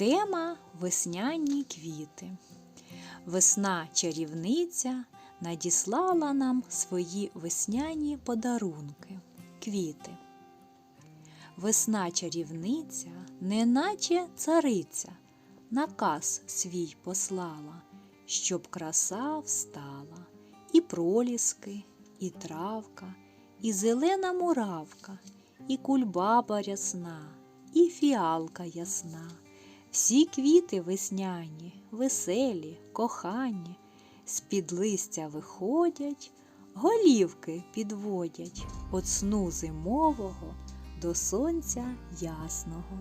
Тема весняні квіти. Весна чарівниця надіслала нам свої весняні подарунки квіти. Весна чарівниця, неначе цариця, наказ свій послала, щоб краса встала, і проліски, і травка, і зелена муравка, і кульбаба рясна, і фіалка ясна. Всі квіти весняні, веселі, кохані, з-під листя виходять, голівки підводять от сну зимового до сонця ясного.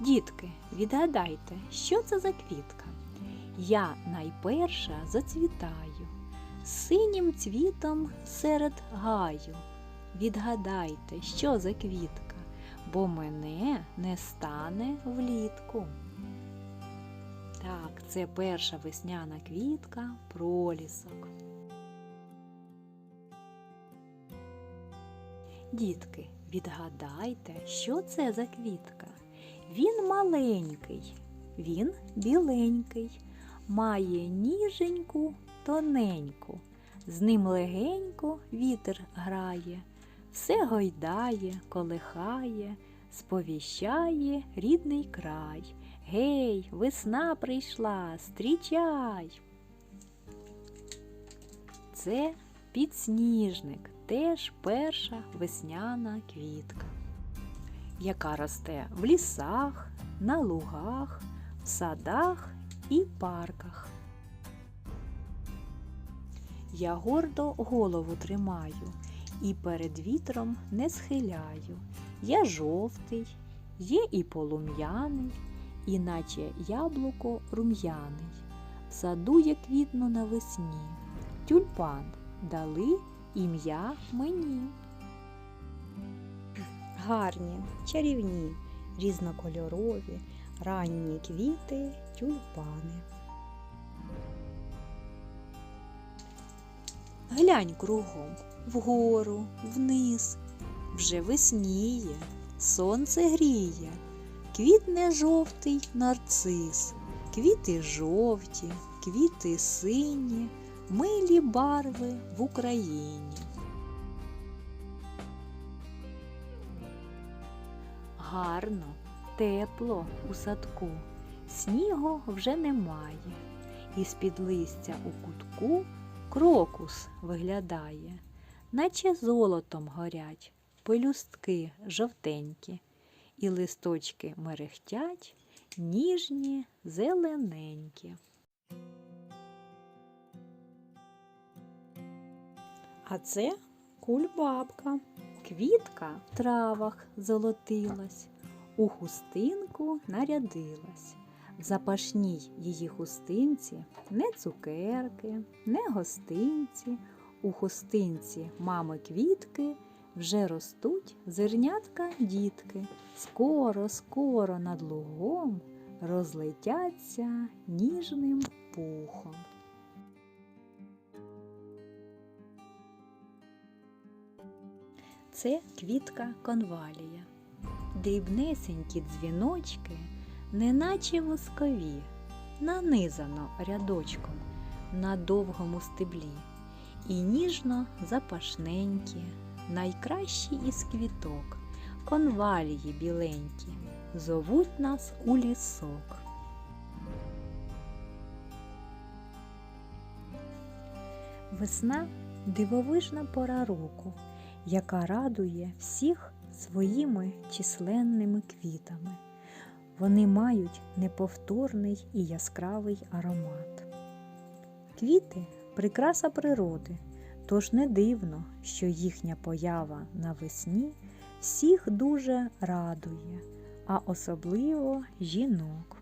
Дітки, відгадайте, що це за квітка? Я найперша зацвітаю, синім цвітом серед гаю. Відгадайте, що за квітка, бо мене не стане влітку. Так, це перша весняна квітка пролісок. Дітки, відгадайте, що це за квітка? Він маленький, він біленький, має ніженьку, тоненьку, з ним легенько вітер грає, все гойдає, колихає, сповіщає рідний край. Гей, весна прийшла, стрічай. Це підсніжник, теж перша весняна квітка, яка росте в лісах, на лугах, в садах і парках. Я гордо голову тримаю і перед вітром не схиляю. Я жовтий, є і полум'яний, іначе яблуко рум'яний. В саду я квітну навесні, тюльпан дали ім'я мені. Гарні, чарівні, різнокольорові, ранні квіти, тюльпани. Глянь кругом, вгору, вниз, вже весніє, сонце гріє, квітне жовтий нарцис, квіти жовті, квіти сині, милі барви в Україні. Гарно, тепло у садку, снігу вже немає, і з-під листя у кутку крокус виглядає, наче золотом горять пелюстки жовтенькі, і листочки мерехтять, ніжні, зелененькі. А це кульбабка. Квітка в травах золотилась, у хустинку нарядилась. В запашній її хустинці не цукерки, не гостинці. У хустинці мами квітки вже ростуть зернятка дітки. Скоро, скоро над лугом розлетяться ніжним пухом. Це квітка конвалія. Дрібнесенькі дзвіночки, неначе воскові, нанизано рядочком на довгому стеблі, і ніжно запашненькі, найкращі із квіток, конвалії біленькі, зовуть нас у лісок. Весна дивовижна пора року яка радує всіх своїми численними квітами. Вони мають неповторний і яскравий аромат. Квіти прикраса природи, тож не дивно, що їхня поява навесні всіх дуже радує, а особливо жінок.